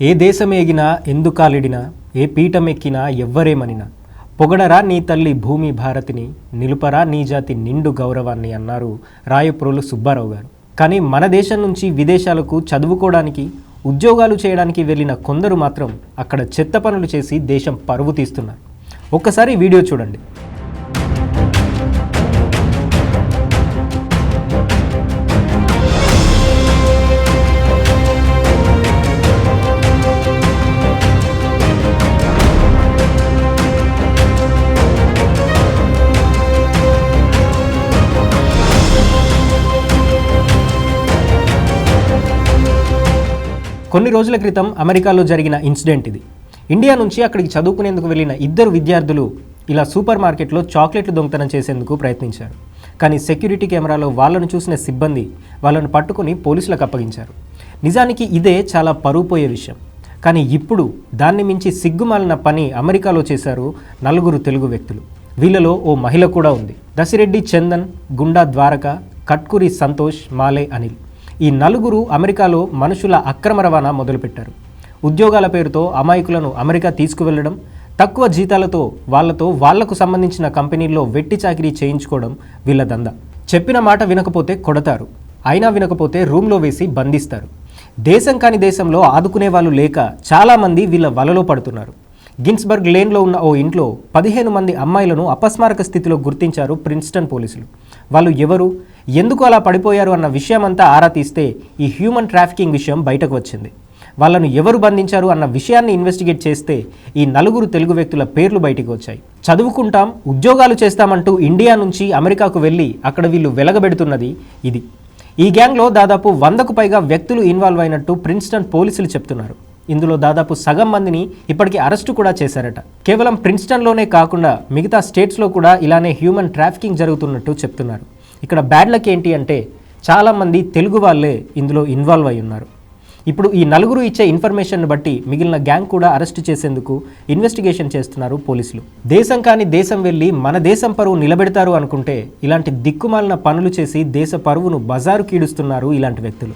ఏ దేశమేగినా ఎందుకాలిడినా ఏ పీఠమెక్కినా ఎవ్వరేమనినా? పొగడరా నీ తల్లి భూమి భారతిని నిలుపరా నీ జాతి నిండు గౌరవాన్ని అన్నారు రాయప్రోలు సుబ్బారావు గారు. కానీ మన దేశం నుంచి విదేశాలకు చదువుకోవడానికి ఉద్యోగాలు చేయడానికి వెళ్ళిన కొందరు మాత్రం అక్కడ చెత్త పనులు చేసి దేశం పరువు తీస్తున్నారు. ఒక్కసారి వీడియో చూడండి. కొన్ని రోజుల క్రితం అమెరికాలో జరిగిన ఇన్సిడెంట్ ఇది. ఇండియా నుంచి అక్కడికి చదువుకునేందుకు వెళ్ళిన ఇద్దరు విద్యార్థులు ఇలా సూపర్ మార్కెట్లో చాక్లెట్లు దొంగతనం చేసేందుకు ప్రయత్నించారు. కానీ సెక్యూరిటీ కెమెరాలో వాళ్ళను చూసిన సిబ్బంది వాళ్ళను పట్టుకుని పోలీసులకు అప్పగించారు. నిజానికి ఇదే చాలా పరువుపోయే విషయం. కానీ ఇప్పుడు దాన్ని మించి సిగ్గుమాలిన పని అమెరికాలో చేశారు నలుగురు తెలుగు వ్యక్తులు. వీళ్ళలో ఓ మహిళ కూడా ఉంది. దసిరెడ్డి చందన్ గుండా ద్వారక కట్కురి సంతోష్ మాలే అనిల్. ఈ నలుగురు అమెరికాలో మనుషుల అక్రమ రవాణా మొదలుపెట్టారు. ఉద్యోగాల పేరుతో అమాయకులను అమెరికా తీసుకువెళ్ళడం తక్కువ జీతాలతో వాళ్ళతో వాళ్ళకు సంబంధించిన కంపెనీల్లో వెట్టి చాకిరీ చేయించుకోవడం వీళ్ళ దంద. చెప్పిన మాట వినకపోతే కొడతారు. అయినా వినకపోతే రూమ్లో వేసి బంధిస్తారు. దేశం కాని దేశంలో ఆదుకునే వాళ్ళు లేక చాలామంది వీళ్ళ వలలో పడుతున్నారు. గిన్స్బర్గ్ లేన్లో ఉన్న ఓ ఇంట్లో పదిహేను మంది అమ్మాయిలను అపస్మారక స్థితిలో గుర్తించారు ప్రిన్స్టన్ పోలీసులు. వాళ్ళు ఎవరు? ఎందుకు అలా పడిపోయారు అన్న విషయమంతా ఆరా తీస్తే ఈ హ్యూమన్ ట్రాఫికింగ్ విషయం బయటకు వచ్చింది. వాళ్ళను ఎవరు బంధించారు అన్న విషయాన్ని ఇన్వెస్టిగేట్ చేస్తే ఈ నలుగురు తెలుగు వ్యక్తుల పేర్లు బయటికి వచ్చాయి. చదువుకుంటాం ఉద్యోగాలు చేస్తామంటూ ఇండియా నుంచి అమెరికాకు వెళ్ళి అక్కడ వీళ్ళు వెలగబెడుతున్నది ఇది. ఈ గ్యాంగ్లో దాదాపు వందకు పైగా వ్యక్తులు ఇన్వాల్వ్ అయినట్టు ప్రిన్స్టన్ పోలీసులు చెప్తున్నారు. ఇందులో దాదాపు సగం మందిని ఇప్పటికీ అరెస్టు కూడా చేశారట. కేవలం ప్రిన్స్టన్లోనే కాకుండా మిగతా స్టేట్స్లో కూడా ఇలానే హ్యూమన్ ట్రాఫికింగ్ జరుగుతున్నట్టు చెప్తున్నారు. ఇక్కడ బ్యాడ్ లక్ ఏంటి అంటే చాలామంది తెలుగు వాళ్ళే ఇందులో ఇన్వాల్వ్ అయి ఉన్నారు. ఇప్పుడు ఈ నలుగురు ఇచ్చే ఇన్ఫర్మేషన్ను బట్టి మిగిలిన గ్యాంగ్ కూడా అరెస్ట్ చేసేందుకు ఇన్వెస్టిగేషన్ చేస్తున్నారు పోలీసులు. దేశం కాని దేశం వెళ్ళి మన దేశం పరువు నిలబెడతారు అనుకుంటే ఇలాంటి దిక్కుమాలిన పనులు చేసి దేశ పరువును బజారు కీడుస్తున్నారు ఇలాంటి వ్యక్తులు.